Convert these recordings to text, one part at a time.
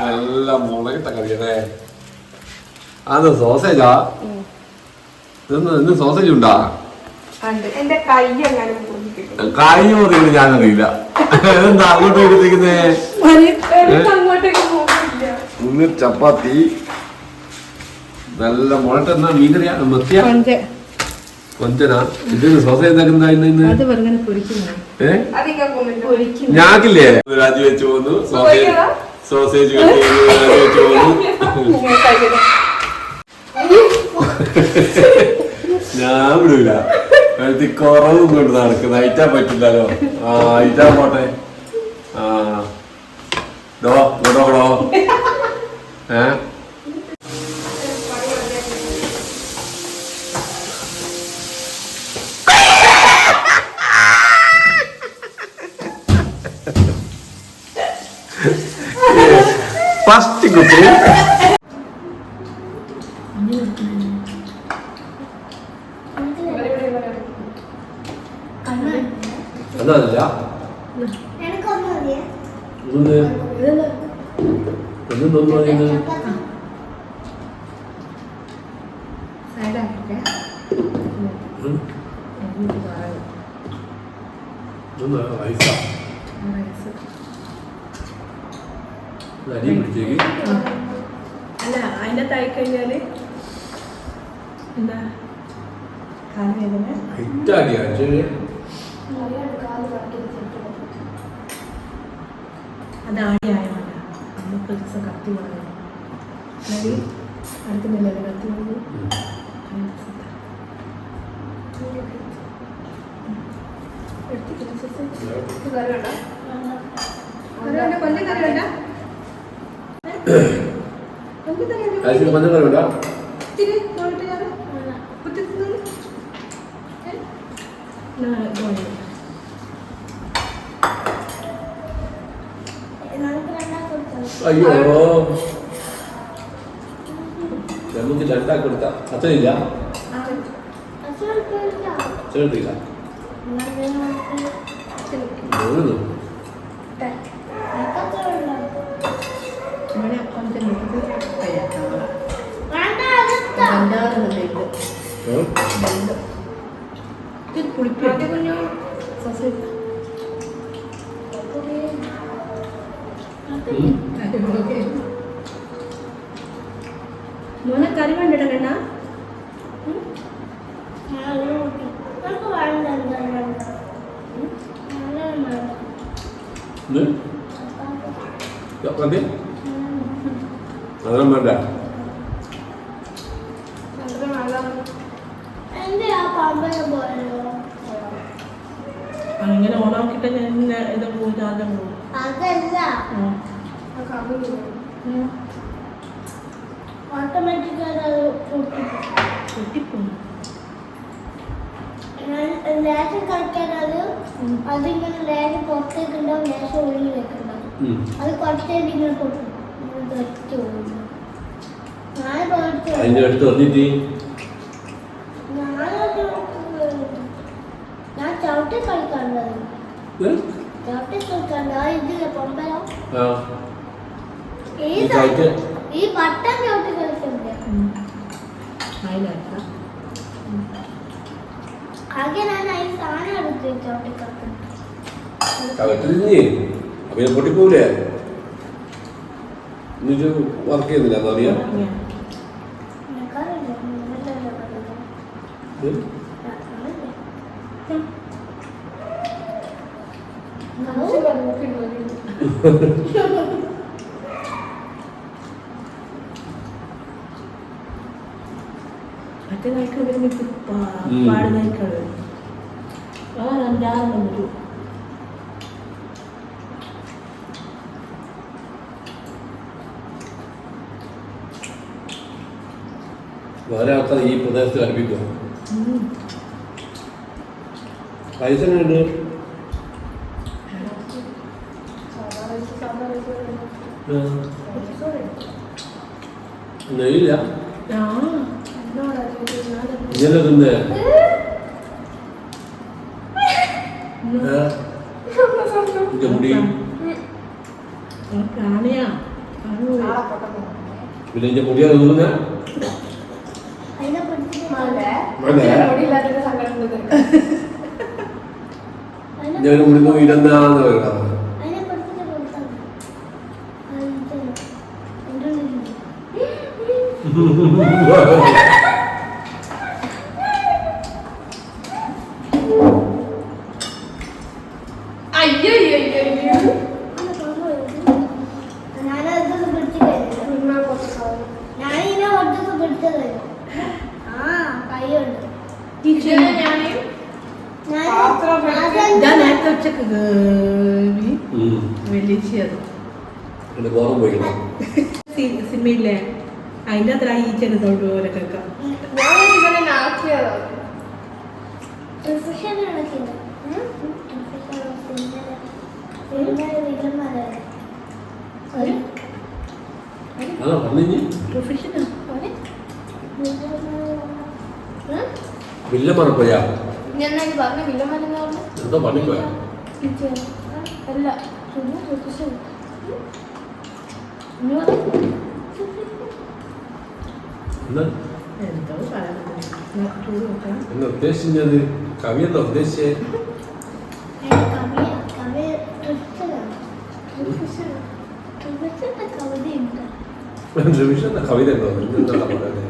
നല്ല മുളകിട്ട കറിയതേ അത് സോസേജാ ഇന്ന് സോസേജ് ഉണ്ടാ? കൈ പറയുന്നത് ഞാനറിയില്ല. എന്താ അങ്ങോട്ട് ചപ്പാത്തി നല്ല മുളട്ട് എന്നാ മീൻകറിയാ? മത്തിയ കൊഞ്ച്. കൊഞ്ചനാ? ഇത് എന്താക്കുന്ന ഏ? പൊരിക്കുന്നു. ഞാക്കില്ലേ? രാജി വെച്ച് പോന്നു. സോസേജ് രാജി വെച്ച് പോന്നു. ഞാൻ വിടൂല. എടുത്ത് കുറവും കൊണ്ട് നടക്കുന്ന. അയറ്റാൻ പറ്റില്ലല്ലോ. ആ അയറ്റാൻ പോട്ടെ. ആ. ഡോ ഇങ്ങോട്ടോ ഡോ കുട്ടി അതല്ല. ഐസാ. അല്ല അതിന്റെ തായി കഴിഞ്ഞാൽ എന്താ? കാലുവേദന അത് ആടിയായതല്ല നമുക്ക് ഒരു ദിവസം കത്തി വേണം അല്ലെങ്കിൽ അടുക്കുന്നില്ലല്ലോ കത്തി വേണം ആഴ്ചയിൽ പഞ്ചക്കറി വേണ്ട. അയ്യോ. നമുക്ക് രണ്ടാ കൊടുത്ത? അച്ഛനില്ല ചേർത്തില്ല മൂന്ന് ഏ? ഉം. മോനെ കറി വേണ്ടിട്ട കണ്ണ ഇത്? അതെല്ലാം വേണ്ട. അങ്ങനെ ഓണാക്കിട്ട് ഞാൻ ഇത് പോകും ചാർജം പോകും അതല്ല. ഓട്ടോമാറ്റിക്കായി അത് പൊട്ടിപ്പോകും ലേശം കളിക്കാൻ അത് അതിങ്ങനെ ലേശം പുറത്തേക്കുണ്ടാവും ലേശം ഒഴുകി വെക്കുന്നുണ്ടാവും. അത് കുറച്ചേരി ഇങ്ങനെ പൊട്ടും അതിന്റെ അടുത്ത് ചവിട്ടി കളിക്കാറുള്ളത് ഏ? ചവിട്ടി എന്നിട്ട് വർക്ക് ചെയ്യുന്നില്ല എന്നറിയാം. മറ്റേ നായ്ക്കൾ വരുമ്പോൾ ഉം. പാട് നായ്ക്കൾ ആ അഞ്ചാറ് വരും ആൾക്കാർ ഈ പ്രദേശത്ത് കൽപ്പിക്കുക. പൈസ ഉണ്ട് നെയ്യില്ല. തിന്നേ മുടി. പിന്നെ മുടിയാ തിന്നുന്നേ? ഞാൻ ഇവിടുന്ന് ഇരുന്നാന്ന് പറയുന്നത് അതിനെ ബോധം പോയിക്കണം സിനിമയില്ലേ അതിന്റെ അത്ര ഈ ചെറുതോട്ട് പോലെ കേൾക്കാം. പ്രൊഫഷൻ പോയാ? ഞാൻ പറഞ്ഞു പ്രൊഫഷനാ വില്ല മറപ്പോയാ ഞാൻ പറഞ്ഞ പോയാ ചൂട് നോക്കാം. എന്താ ഉദ്ദേശിച്ചത്? കവി എന്താ ഉദ്ദേശിച്ചേ കവിത ഉണ്ടോ? എന്താ പറയുന്നത്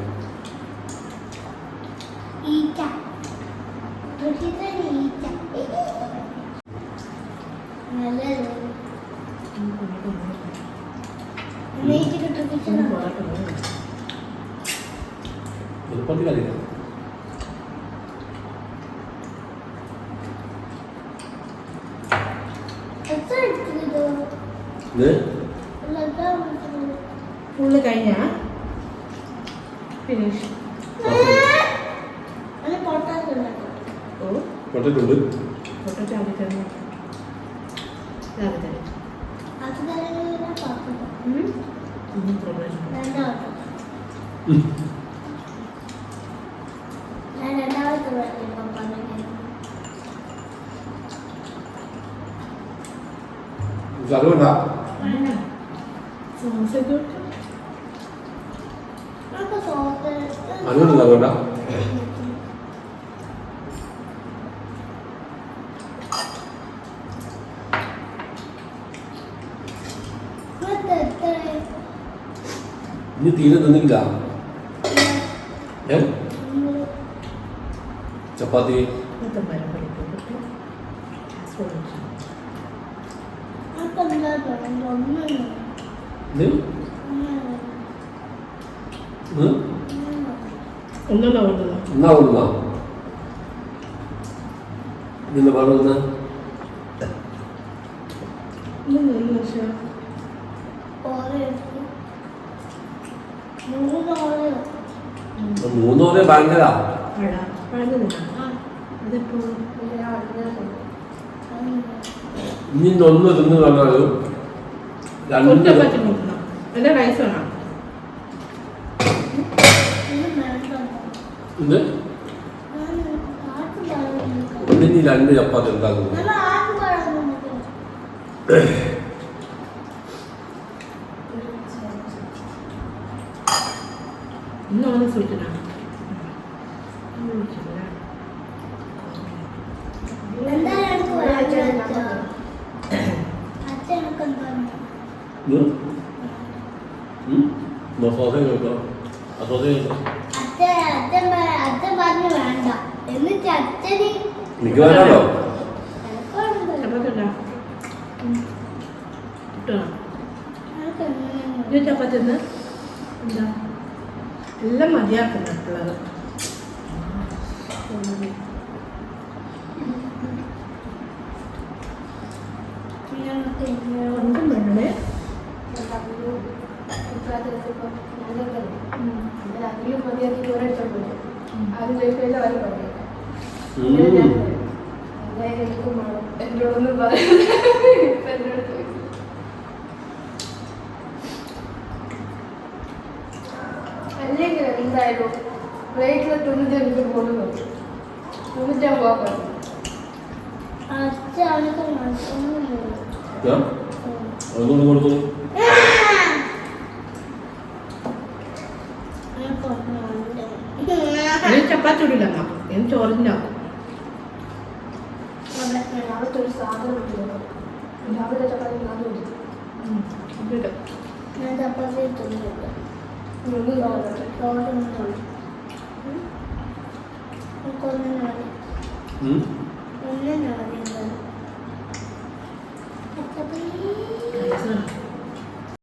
ഇത്? ഫുള്ള് കഴിഞ്ഞാ? ഫിനിഷ് തന്നെ തന്നെ തന്നെ ഒന്നും പ്രോബ്ലം രണ്ടാമത്തെ ഞാൻ രണ്ടാമത്തെ പറഞ്ഞപ്പോൾ പറഞ്ഞു അതുകൊണ്ടാ സോസ് ഒക്കെ ഇട്ട് നമുക്ക് സോസ് അതുകൊണ്ട് അതുകൊണ്ടാ ഇന്നത്തെ എത്ര ഇനി തീരെ തിന്നില്ല ഏ? ചപ്പാത്തി. മൂന്നോ എന്നാ ഇതിന്റെ മൂന്നോരെ ഭയങ്കര. ഒന്ന് തിന്ന് തന്നാലും രണ്ട് റൈസ് വേണം. എന്ത്? രണ്ട് ചപ്പാത്തി ഉണ്ടാക്കുന്നു. ഇന്ന് വേണ്ട എനിക്ക് ചപ്പാത്തി എന്താ? എല്ലാം മതിയാക്കുന്നു പിള്ളേർ ഒന്നും വേണ്ടേ അതിലും മതിയാക്കി കുറെ എടുത്തോണ്ട് അത് ചോദിച്ചാൽ അവർ പറയും ഉം. എന്തായാലും എനിക്കും വേണം എന്നോടൊന്നും പറയാം അല്ലെങ്കിൽ എന്തായാലും പ്ലേറ്റിൽ തൊണ്ണൂറ്റി അഞ്ച് പോലും നോക്കും തൊണ്ണൂറ്റാൻ പോകാൻ ഞാൻ അതൊന്നും കൊടുത്തു? നീ ചപ്പാത്തി ഇടില്ല ഞാൻ ചോറിനാക്കും രാവിലത്തെ ഒരു സാധനം രാവിലെ ചപ്പാത്തി ഞാൻ ഞാൻ ചപ്പാത്തി തിന്നില്ല. ഒന്നും ഒന്നെന്ന് പറയുന്നത്